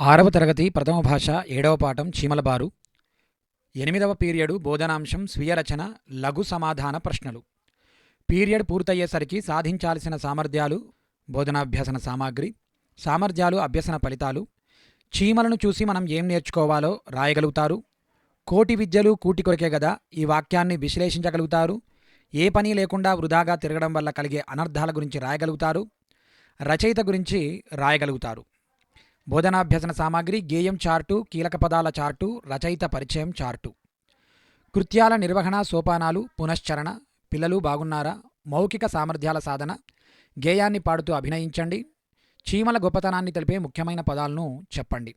ఆరవ తరగతి ప్రథమ భాష ఏడవ పాఠం చీమలబారు. ఎనిమిదవ పీరియడు బోధనాంశం స్వీయ రచన లఘు సమాధాన ప్రశ్నలు. పీరియడ్ పూర్తయ్యేసరికి సాధించాల్సిన సామర్థ్యాలు బోధనాభ్యసన సామాగ్రి సామర్థ్యాలు అభ్యసన ఫలితాలు చీమలను చూసి మనం ఏం నేర్చుకోవాలో రాయగలుగుతారు కోటి విద్యలు కూటి కొరకే గదా ఈ వాక్యాన్ని విశ్లేషించగలుగుతారు ఏ పని లేకుండా వృధాగా తిరగడం వల్ల కలిగే అనర్థాల గురించి రాయగలుగుతారు రచయిత గురించి రాయగలుగుతారు. బోధనాభ్యసన సామాగ్రి గేయం చార్టు కీలక పదాల చార్టు రచయిత పరిచయం చార్టు. కృత్యాల నిర్వహణ సోపానాలు పునశ్చరణ పిల్లలు బాగున్నారా మౌఖిక సామర్థ్యాల సాధన గేయాన్ని పాడుతూ అభినయించండి చీమల గొప్పతనాన్ని తెలిపే ముఖ్యమైన పదాలను చెప్పండి.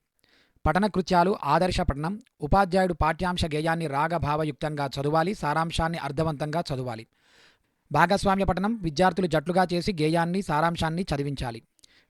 పఠన కృత్యాలు ఆదర్శ పఠనం ఉపాధ్యాయుడు పాఠ్యాంశ గేయాన్ని రాగభావయుక్తంగా చదవాలి సారాంశాన్ని అర్థవంతంగా చదవాలి. భాగస్వామ్య పఠనం విద్యార్థులు జట్లుగా చేసి గేయాన్ని సారాంశాన్ని చదివించాలి.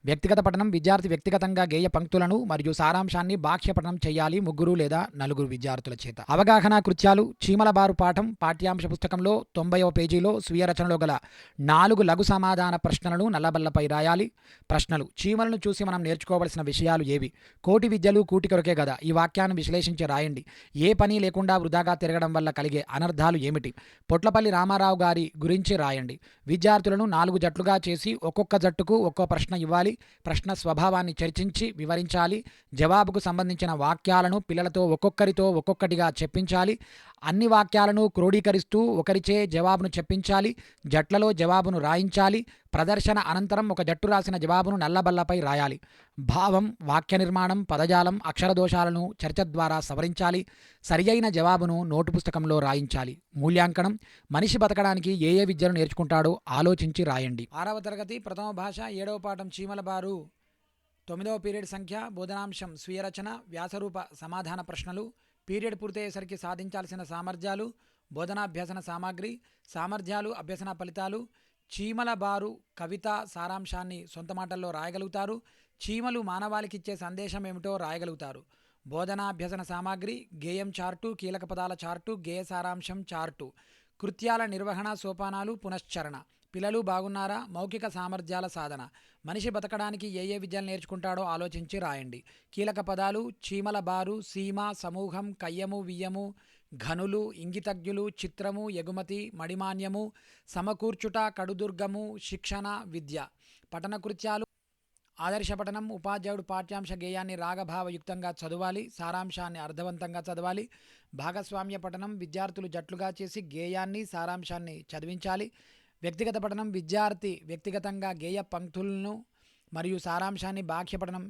వ్యక్తిగత పఠనం విద్యార్థి వ్యక్తిగతంగా గేయ పంక్తులను మరియు సారాంశాన్ని బాహ్య పఠనం చేయాలి ముగ్గురు లేదా నలుగురు విద్యార్థుల చేత. అవగాహన కృత్యాలు చీమల బారు పాఠం పాఠ్యాంశ పుస్తకంలో తొంభైవ పేజీలో స్వీయ రచనలో గల నాలుగు లఘు సమాధాన ప్రశ్నలను నల్లబల్లపై రాయాలి. ప్రశ్నలు చీమలను చూసి మనం నేర్చుకోవలసిన విషయాలు ఏవి? కోటి విద్యలు కూటి కొరకే కదా ఈ వాక్యాన్ని విశ్లేషించి రాయండి. ఏ పని లేకుండా వృధాగా తిరగడం వల్ల కలిగే అనర్థాలు ఏమిటి? పొట్లపల్లి రామారావు గారి గురించి రాయండి. విద్యార్థులను నాలుగు జట్లుగా చేసి ఒక్కొక్క జట్టుకు ఒక్కో ప్రశ్న ఇవ్వాలి. ప్రశ్న స్వభావాన్ని చర్చించి వివరించాలి జవాబుకు సంబంధించిన వాక్యాలను పిల్లలతో ఒక్కొక్కరితో ఒక్కొక్కటిగా చెప్పించాలి. అన్ని వాక్యాలను క్రోడీకరిస్తూ ఒకరిచే జవాబును చెప్పించాలి జట్లలో జవాబును రాయించాలి ప్రదర్శన అనంతరం ఒక జట్టు రాసిన జవాబును నల్లబల్లపై రాయాలి. భావం వాక్య నిర్మాణం పదజాలం అక్షర దోషాలను చర్చ ద్వారా సవరించాలి సరియైన జవాబును నోటు పుస్తకంలో రాయించాలి. మూల్యాంకనం మనిషి బతకడానికి ఏ ఏ విద్యను నేర్చుకుంటాడో ఆలోచించి రాయండి. ఆరవ తరగతి ప్రథమ భాష ఏడవ పాఠం చీమలబారు. తొమ్మిదవ పీరియడ్ సంఖ్య బోధనాంశం స్వీయ రచన వ్యాసరూప సమాధాన ప్రశ్నలు. పీరియడ్ పూర్తయ్యేసరికి సాధించాల్సిన సామర్థ్యాలు బోధనాభ్యసన సామాగ్రి సామర్థ్యాలు అభ్యసన ఫలితాలు చీమల బారు కవిత సారాంశాన్ని సొంత మాటల్లో రాయగలుగుతారు. చీమలు మానవాళికి ఇచ్చే సందేశం ఏమిటో రాయగలుగుతారు. బోధనాభ్యసన సామాగ్రి గేయం చార్టు కీలక పదాల చార్టు గేయ సారాంశం చార్టు కృత్యాల నిర్వహణ సోపానాలు పునశ్చరణ. పిల్లలు బాగున్నారా? మౌఖిక సామర్థ్యాల సాధన. మనిషి బతకడానికి ఏ ఏ విద్యలు నేర్చుకుంటాడో ఆలోచించి రాయండి. కీలక పదాలు చీమల బారు సీమ సమూహం కయ్యము వియ్యము ఘనులు ఇంగితజ్ఞులు చిత్రము ఎగుమతి మడిమాన్యము సమకూర్చుట కడుదుర్గము శిక్షణ విద్య. పఠన కృత్యాలు ఆదర్శ పఠనం ఉపాధ్యాయుడు పాఠ్యాంశ గేయాన్ని రాగభావయుక్తంగా చదవాలి సారాంశాన్ని అర్థవంతంగా చదవాలి భాగస్వామ్య పఠనం విద్యార్థులు జట్లుగా చేసి గేయాన్ని సారాంశాన్ని చదివించాలి వ్యక్తిగత పఠనం విద్యార్థి వ్యక్తిగతంగా గేయ పంక్తులను మరియు సారాంశాన్ని బాహ్యపఠనం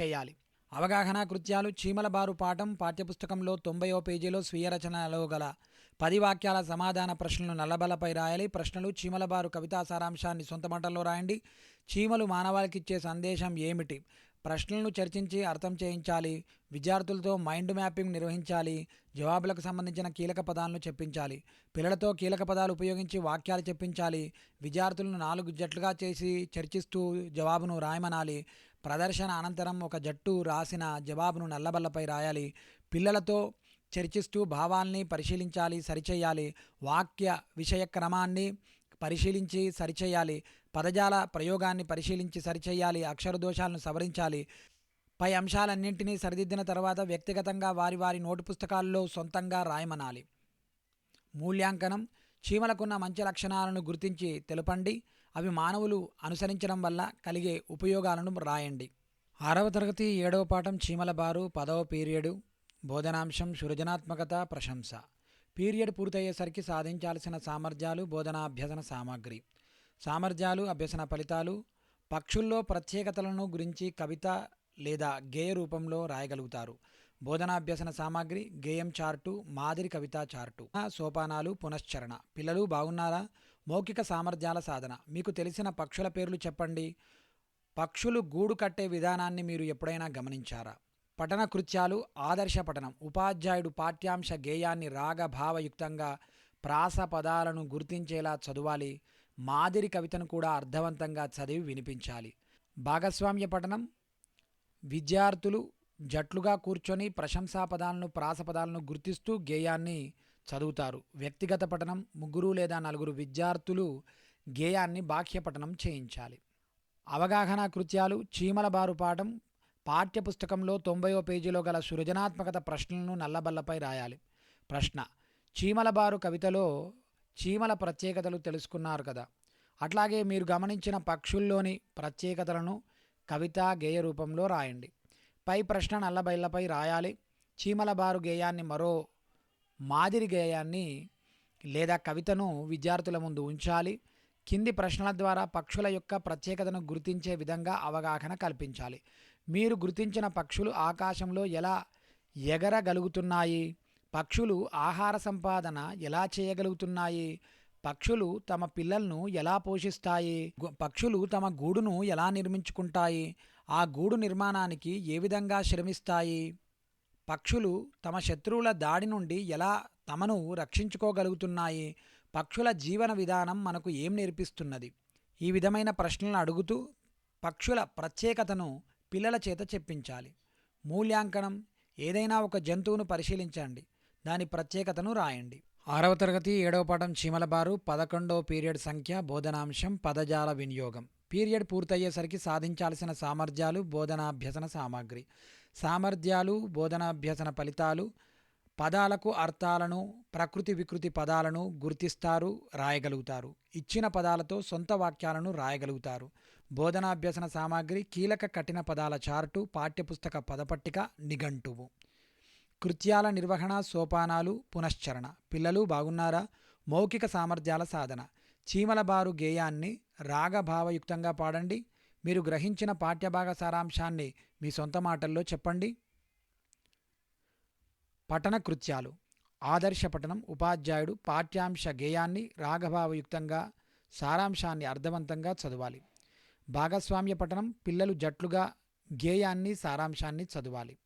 చేయాలి. అవగాహన కృత్యాలు చీమల బారు పాఠం పాఠ్యపుస్తకంలో తొంభైవ పేజీలో స్వీయ రచనలో గల పది వాక్యాల సమాధాన ప్రశ్నలు నల్లబలపై రాయాలి. ప్రశ్నలు చీమల బారు కవితా సారాంశాన్ని సొంత మాటల్లో రాయండి. చీమలు మానవాళికి ఇచ్చే సందేశం ఏమిటి? ప్రశ్నలను చర్చించి అర్థం చేయించాలి విద్యార్థులతో మైండ్ మ్యాపింగ్ నిర్వహించాలి జవాబులకు సంబంధించిన కీలక పదాలను చెప్పించాలి పిల్లలతో కీలక పదాలు ఉపయోగించి వాక్యాలు చెప్పించాలి విద్యార్థులను నాలుగు జట్లుగా చేసి చర్చిస్తూ జవాబును రాయమనాలి ప్రదర్శన అనంతరం ఒక జట్టు రాసిన జవాబును నల్లబల్లపై రాయాలి పిల్లలతో చర్చిస్తూ భావాల్ని పరిశీలించాలి సరిచేయాలి వాక్య విషయ క్రమాన్ని పరిశీలించి సరిచేయాలి పదజాల ప్రయోగాన్ని పరిశీలించి సరిచేయాలి అక్షర దోషాలను సవరించాలి. పై అంశాలన్నింటినీ సరిదిద్దిన తర్వాత వ్యక్తిగతంగా వారి వారి నోటు పుస్తకాల్లో సొంతంగా రాయమనాలి. మూల్యాంకనం చీమలకున్న మంచి లక్షణాలను గుర్తించి తెలుపండి. అవి మానవులు అనుసరించడం వల్ల కలిగే ఉపయోగాలను రాయండి. ఆరవ తరగతి ఏడవ పాఠం చీమల బారు పదవ పీరియడు బోధనాంశం సృజనాత్మకత ప్రశంస. పీరియడ్ పూర్తయ్యేసరికి సాధించాల్సిన సామర్థ్యాలు బోధనాభ్యసన సామాగ్రి. సామర్థ్యాలు అభ్యసన ఫలితాలు పక్షుల్లో ప్రత్యేకతలను గురించి కవిత లేదా గేయ రూపంలో రాయగలుగుతారు. బోధనాభ్యసన సామాగ్రి గేయం చార్టు మాదిరి కవితా చార్టు. సోపానాలు పునశ్చరణ. పిల్లలు బాగున్నారా? మౌఖిక సామర్థ్యాల సాధన. మీకు తెలిసిన పక్షుల పేర్లు చెప్పండి. పక్షులు గూడు కట్టే విధానాన్ని మీరు ఎప్పుడైనా గమనించారా? పఠన కృత్యాలు ఆదర్శ పఠనం. ఉపాధ్యాయుడు పాఠ్యాంశ గేయాన్ని రాగభావయుక్తంగా ప్రాస పదాలను గుర్తించేలా చదవాలి. మాదిరి కవితను కూడా అర్థవంతంగా చదివి వినిపించాలి. భాగస్వామ్య పఠనం విద్యార్థులు జట్లుగా కూర్చొని ప్రశంసా పదాలను ప్రాసపదాలను గుర్తిస్తూ గేయాన్ని చదువుతారు. వ్యక్తిగత పఠనం ముగ్గురు లేదా నలుగురు విద్యార్థులు గేయాన్ని బాహ్య పఠనం చేయించాలి. అవగాహన కృత్యాలు చీమల బారు పాఠం పాఠ్యపుస్తకంలో తొంభైవ పేజీలో గల సృజనాత్మకత ప్రశ్నలను నల్లబల్లపై రాయాలి. ప్రశ్న చీమలబారు కవితలో చీమల ప్రత్యేకతలు తెలుసుకున్నారు కదా. అట్లాగే మీరు గమనించిన పక్షుల్లోని ప్రత్యేకతలను కవిత గేయ రూపంలో రాయండి. పై ప్రశ్న నల్లబైళ్ళపై రాయాలి. చీమల బారు గేయాన్ని మరో మాదిరి గేయాన్ని లేదా కవితను విద్యార్థుల ముందు ఉంచాలి. కింది ప్రశ్నల ద్వారా పక్షుల యొక్క ప్రత్యేకతను గుర్తించే విధంగా అవగాహన కల్పించాలి. మీరు గుర్తించిన పక్షులు ఆకాశంలో ఎలా ఎగరగలుగుతున్నాయి? పక్షులు ఆహార సంపాదన ఎలా చేయగలుగుతున్నాయి? పక్షులు తమ పిల్లలను ఎలా పోషిస్తాయి? పక్షులు తమ గూడును ఎలా నిర్మించుకుంటాయి? ఆ గూడు నిర్మాణానికి ఏ విధంగా శ్రమిస్తాయి? పక్షులు తమ శత్రువుల దాడి నుండి ఎలా తమను రక్షించుకోగలుగుతున్నాయి? పక్షుల జీవన విధానం మనకు ఏం నేర్పిస్తున్నది? ఈ విధమైన ప్రశ్నలను అడుగుతూ పక్షుల ప్రత్యేకతను పిల్లల చేత చెప్పించాలి. మూల్యాంకనం ఏదైనా ఒక జంతువును పరిశీలించండి. దాని ప్రత్యేకతను రాయండి. ఆరవ తరగతి ఏడవ పాఠం చీమలబారు పదకొండవ పీరియడ్ సంఖ్య బోధనాంశం పదజాల వినియోగం. పీరియడ్ పూర్తయ్యేసరికి సాధించాల్సిన సామర్థ్యాలు బోధనాభ్యసన సామాగ్రి. సామర్థ్యాలు బోధనాభ్యసన ఫలితాలు పదాలకు అర్థాలను ప్రకృతి వికృతి పదాలను గుర్తిస్తారు రాయగలుగుతారు. ఇచ్చిన పదాలతో సొంత వాక్యాలను రాయగలుగుతారు. బోధనాభ్యసన సామాగ్రి కీలక కఠిన పదాల చార్టు పాఠ్యపుస్తక పదపట్టిక నిఘంటువు. కృత్యాల నిర్వహణ సోపానాలు పునశ్చరణ. పిల్లలు బాగున్నారా? మౌఖిక సామర్థ్యాల సాధన. చీమల బారు గేయాన్ని రాగభావయుక్తంగా పాడండి. మీరు గ్రహించిన పాఠ్యభాగ సారాంశాన్ని మీ సొంత మాటల్లో చెప్పండి. పఠన కృత్యాలు. ఆదర్శ పఠనం ఉపాధ్యాయుడు పాఠ్యాంశ గేయాన్ని రాగభావయుక్తంగా సారాంశాన్ని అర్థవంతంగా చదవాలి. భాగస్వామ్య పఠనం పిల్లలు జట్లుగా గేయాన్ని సారాంశాన్ని చదవాలి.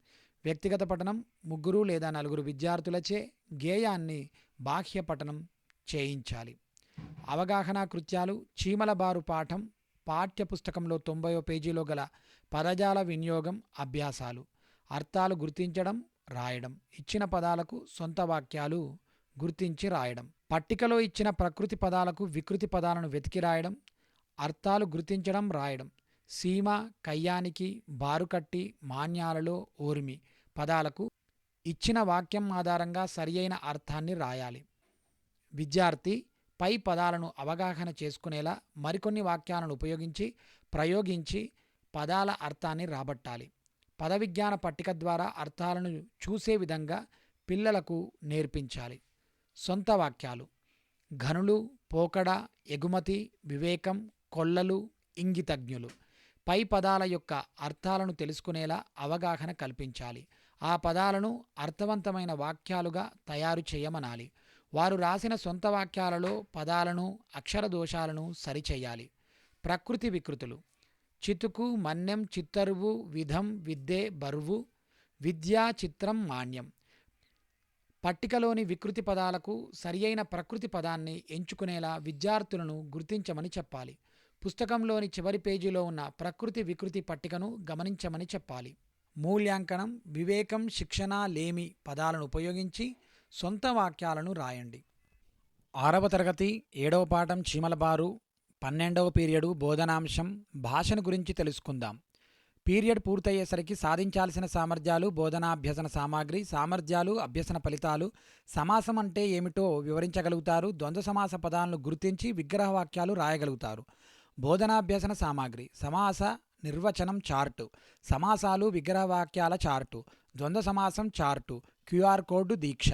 వ్యక్తిగత పఠనం ముగ్గురు లేదా నలుగురు విద్యార్థులచే గేయాన్ని బాహ్య పఠనం చేయించాలి. అవగాహన కృత్యాలు చీమల బారు పాఠం పాఠ్యపుస్తకంలో తొంభైవ పేజీలో గల పదజాల వినియోగం అభ్యాసాలు అర్థాలు గుర్తించడం రాయడం ఇచ్చిన పదాలకు సొంత వాక్యాలు గుర్తించి రాయడం పట్టికలో ఇచ్చిన ప్రకృతి పదాలకు వికృతి పదాలను వెతికి రాయడం అర్థాలు గుర్తించడం రాయడం సీమ కయ్యానికి బారుకట్టి మాన్యాలలో ఓర్మి పదాలకు ఇచ్చిన వాక్యం ఆధారంగా సరియైన అర్థాన్ని రాయాలి. విద్యార్థి పై పదాలను అవగాహన చేసుకునేలా మరికొన్ని వాక్యాలను ఉపయోగించి ప్రయోగించి పదాల అర్థాన్ని రాబట్టాలి. పదవిజ్ఞాన పట్టిక ద్వారా అర్థాలను చూసే విధంగా పిల్లలకు నేర్పించాలి. సొంత వాక్యాలు. ఘనులు పోకడ ఎగుమతి వివేకం కొల్లలు ఇంగితజ్ఞులు. పై పదాల యొక్క అర్థాలను తెలుసుకునేలా అవగాహన కల్పించాలి. ఆ పదాలను అర్థవంతమైన వాక్యాలుగా తయారు చేయమనాలి. వారు రాసిన సొంత వాక్యాలలో పదాలను అక్షర దోషాలను సరిచేయాలి. ప్రకృతి వికృతులు. చితుకు మన్యం చిత్తరువు విధం విద్యే బరువు విద్యా చిత్రం మాన్యం. పట్టికలోని వికృతి పదాలకు సరియైన ప్రకృతి పదాన్ని ఎంచుకునేలా విద్యార్థులను గుర్తించమని చెప్పాలి. పుస్తకంలోని చివరి పేజీలో ఉన్న ప్రకృతి వికృతి పట్టికను గమనించమని చెప్పాలి. మూల్యాంకనం వివేకం శిక్షణ లేమి పదాలను ఉపయోగించి సొంత వాక్యాలను రాయండి. ఆరవ తరగతి ఏడవ పాఠం చీమలబారు పన్నెండవ పీరియడు బోధనాంశం భాషను గురించి తెలుసుకుందాం. పీరియడ్ పూర్తయ్యేసరికి సాధించాల్సిన సామర్థ్యాలు బోధనాభ్యసన సామాగ్రి సామర్థ్యాలు అభ్యసన ఫలితాలు సమాసం అంటే ఏమిటో వివరించగలుగుతారు. ద్వంద్వ సమాస పదాలను గుర్తించి విగ్రహ వాక్యాలు రాయగలుగుతారు. బోధనాభ్యసన సామాగ్రి సమాస నిర్వచనం చార్టు. సమాసాలు విగ్రహవాక్యాల చార్టు. ద్వంద్వ సమాసం చార్టు. క్యూఆర్ కోడ్ దీక్ష.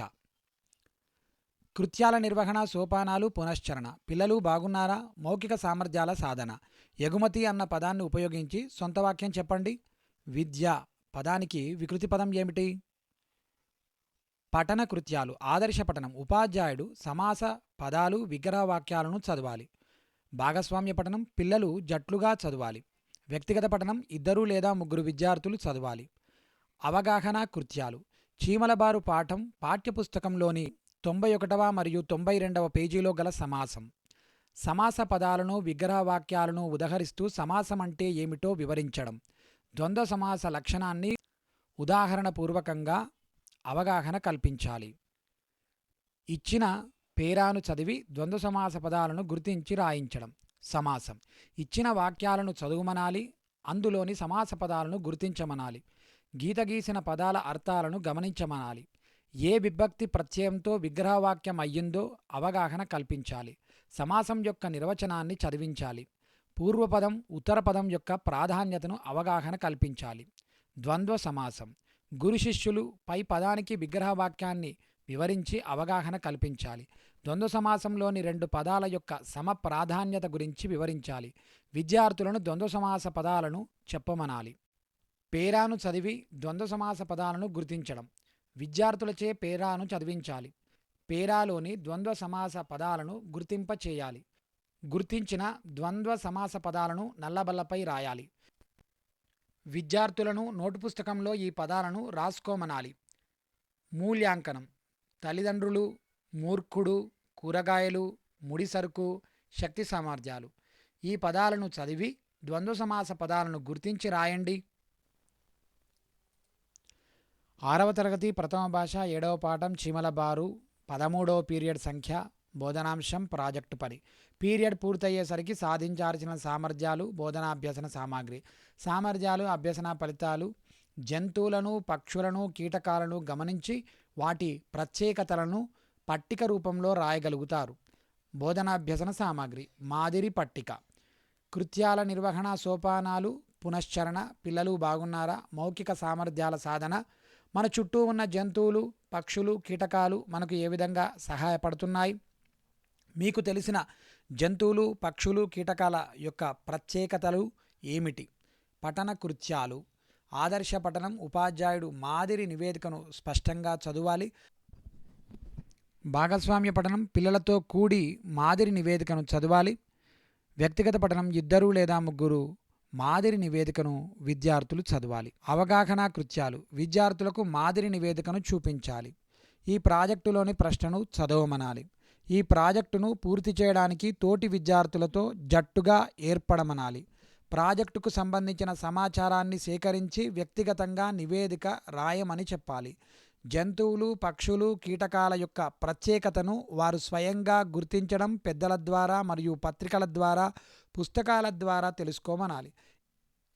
కృత్యాల నిర్వహణ సోపానాలు పునశ్చరణ. పిల్లలు బాగున్నారా? మౌఖిక సామర్థ్యాల సాధన. ఎగుమతి అన్న పదాన్ని ఉపయోగించి సొంత వాక్యం చెప్పండి. విద్య. పదానికి వికృతి పదం ఏమిటి? పఠన కృత్యాలు. ఆదర్శ పఠనం. ఉపాధ్యాయుడు సమాస పదాలు విగ్రహ వాక్యాలను చదవాలి. భాగస్వామ్య పఠనం. పిల్లలు జట్లుగా చదవాలి. వ్యక్తిగత పఠనం ఇద్దరు లేదా ముగ్గురు విద్యార్థులు చదవాలి. అవగాహన కృత్యాలు. చీమలబారు పాఠం పాఠ్యపుస్తకంలోని తొంభై ఒకటవ మరియు తొంభై రెండవ పేజీలో గల సమాసం. సమాస పదాలను విగ్రహవాక్యాలను ఉదహరిస్తూ సమాసం అంటే ఏమిటో వివరించడం. ద్వంద్వ సమాస లక్షణాన్ని ఉదాహరణపూర్వకంగా అవగాహన కల్పించాలి. ఇచ్చిన పేరాను చదివి ద్వంద్వ సమాస పదాలను గుర్తించి రాయించడం. సమాసం. ఇచ్చిన వాక్యాలను చదువుమనాలి అందులోని సమాస పదాలను గుర్తించమనాలి గీత గీసిన పదాల అర్థాలను గమనించమనాలి ఏ విభక్తి ప్రత్యయంతో విగ్రహవాక్యం అయ్యిందో అవగాహన కల్పించాలి సమాసం యొక్క నిర్వచనాన్ని చదివించాలి పూర్వపదం ఉత్తరపదం యొక్క ప్రాధాన్యతను అవగాహన కల్పించాలి. ద్వంద్వ సమాసం. గురు శిష్యులు పై పదానికి విగ్రహవాక్యాన్ని వివరించి అవగాహన కల్పించాలి. ద్వంద్వ సమాసంలోని రెండు పదాల యొక్క సమ ప్రాధాన్యత గురించి వివరించాలి. విద్యార్థులను ద్వంద్వ సమాస పదాలను చెప్పమనాలి. పేరాను చదివి ద్వంద్వ సమాస పదాలను గుర్తించడం. విద్యార్థులచే పేరాను చదివించాలి. పేరాలోని ద్వంద్వ సమాస పదాలను గుర్తింప చేయాలి గుర్తించిన ద్వంద్వ సమాస పదాలను నల్లబల్లపై రాయాలి. విద్యార్థులను నోటు పుస్తకంలో ఈ పదాలను రాసుకోమనాలి. మూల్యాంకనం. తల్లిదండ్రులు మూర్ఖుడు కూరగాయలు ముడిసరుకు శక్తి సామర్థ్యాలు. ఈ పదాలను చదివి ద్వంద్వ సమాస పదాలను గుర్తించి రాయండి. ఆరవ తరగతి ప్రథమ భాష ఏడవ పాఠం చీమల బారు పదమూడవ పీరియడ్ సంఖ్య బోధనాంశం ప్రాజెక్టు పని. పీరియడ్ పూర్తయ్యేసరికి సాధించాల్సిన సామర్థ్యాలు బోధనాభ్యసన సామాగ్రి. సామర్థ్యాలు అభ్యసన ఫలితాలు జంతువులను పక్షులను కీటకాలను గమనించి వాటి ప్రత్యేకతలను పట్టిక రూపంలో రాయగలుగుతారు. బోధనాభ్యసన సామాగ్రి మాదిరి పట్టిక. కృత్యాల నిర్వహణ సోపానాలు పునశ్చరణ పిల్లలు బాగున్నారా మౌఖిక సామర్థ్యాల సాధన. మన చుట్టూ ఉన్న జంతువులు పక్షులు కీటకాలు మనకు ఏ విధంగా సహాయపడుతున్నాయి? మీకు తెలిసిన జంతువులు పక్షులు కీటకాల యొక్క ప్రత్యేకతలు ఏమిటి? పఠన కృత్యాలు. ఆదర్శ పఠనం ఉపాధ్యాయుడు మాదిరి నివేదికను స్పష్టంగా చదవాలి. భాగస్వామ్య పఠనం పిల్లలతో కూడి మాదిరి నివేదికను చదవాలి. వ్యక్తిగత పఠనం ఇద్దరు లేదా ముగ్గురు మాదిరి నివేదికను విద్యార్థులు చదవాలి. అవగాహన కృత్యాలు విద్యార్థులకు మాదిరి నివేదికను చూపించాలి. ఈ ప్రాజెక్టులోని ప్రశ్నను చదవమనాలి. ఈ ప్రాజెక్టును పూర్తి చేయడానికి తోటి విద్యార్థులతో జట్టుగా ఏర్పడమనాలి. ప్రాజెక్టుకు సంబంధించిన సమాచారాన్ని సేకరించి వ్యక్తిగతంగా నివేదిక రాయమని చెప్పాలి. జంతువులు పక్షులు కీటకాల యొక్క ప్రత్యేకతను వారు స్వయంగా గుర్తించడం పెద్దల ద్వారా మరియు పత్రికల ద్వారా పుస్తకాల ద్వారా తెలుసుకోమనాలి.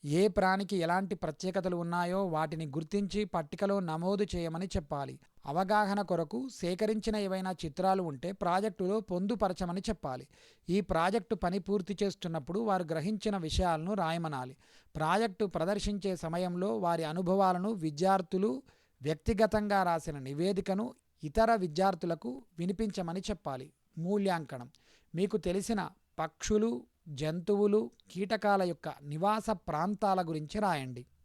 ఏ ప్రాణికి ఎలాంటి ప్రత్యేకతలు ఉన్నాయో వాటిని గుర్తించి పట్టికలో నమోదు చేయమని చెప్పాలి. అవగాహన కొరకు సేకరించిన ఏవైనా చిత్రాలు ఉంటే ప్రాజెక్టులో పొందుపరచమని చెప్పాలి. ఈ ప్రాజెక్టు పని పూర్తి చేస్తున్నప్పుడు వారు గ్రహించిన విషయాలను రాయమనాలి. ప్రాజెక్టు ప్రదర్శించే సమయంలో వారి అనుభవాలను విద్యార్థులు వ్యక్తిగతంగా రాసిన నివేదికను ఇతర విద్యార్థులకు వినిపించమని చెప్పాలి. మూల్యాంకనం. మీకు తెలిసిన పక్షులు జంతువులు కీటకాల యొక్క నివాస ప్రాంతాల గురించి రాయండి.